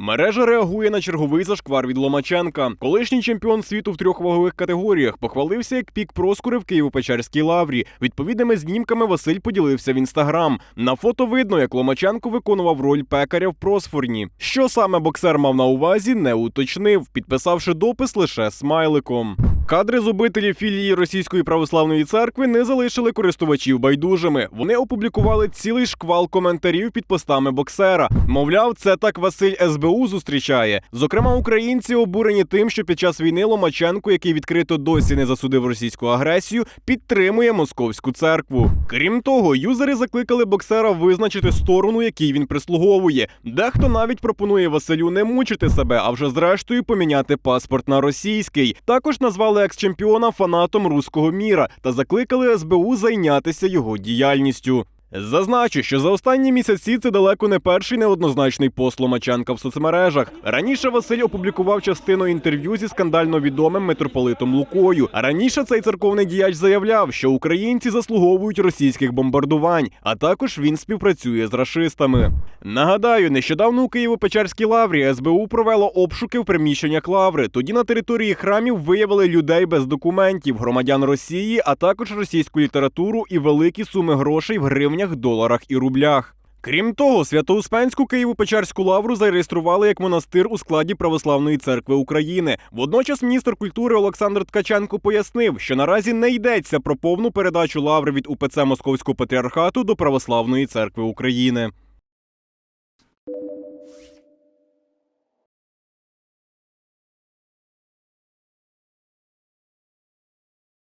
Мережа реагує на черговий зашквар від Ломаченка. Колишній чемпіон світу в трьох вагових категоріях похвалився як пік проскури в Києво-Печерській лаврі. Відповідними знімками Василь поділився в інстаграм. На фото видно, як Ломаченко виконував роль пекаря в просфорні. Що саме боксер мав на увазі, не уточнив, підписавши допис лише смайликом. Кадри з обителі філії Російської православної церкви не залишили користувачів байдужими. Вони опублікували цілий шквал коментарів під постами боксера. Мовляв, це так Василь СБУ зустрічає. Зокрема, українці обурені тим, що під час війни Ломаченко, який відкрито досі не засудив російську агресію, підтримує московську церкву. Крім того, юзери закликали боксера визначити сторону, якій він прислуговує. Дехто навіть пропонує Василю не мучити себе, а вже зрештою поміняти паспорт на російський. Також назвали екс-чемпіона фанатом руського міра та закликали СБУ зайнятися його діяльністю. Зазначу, що за останні місяці це далеко не перший неоднозначний пост Ломаченка в соцмережах. Раніше Василь опублікував частину інтерв'ю зі скандально відомим митрополитом Лукою. Раніше цей церковний діяч заявляв, що українці заслуговують російських бомбардувань, а також він співпрацює з рашистами. Нагадаю, нещодавно у Києво-Печерській лаврі СБУ провело обшуки в приміщеннях лаври. Тоді на території храмів виявили людей без документів, громадян Росії, а також російську літературу і великі суми грошей в гривнях, доларах і рублях. Крім того, Свято-Успенську Києво-Печерську лавру зареєстрували як монастир у складі Православної церкви України. Водночас міністр культури Олександр Ткаченко пояснив, що наразі не йдеться про повну передачу лаври від УПЦ Московського патріархату до Православної церкви України.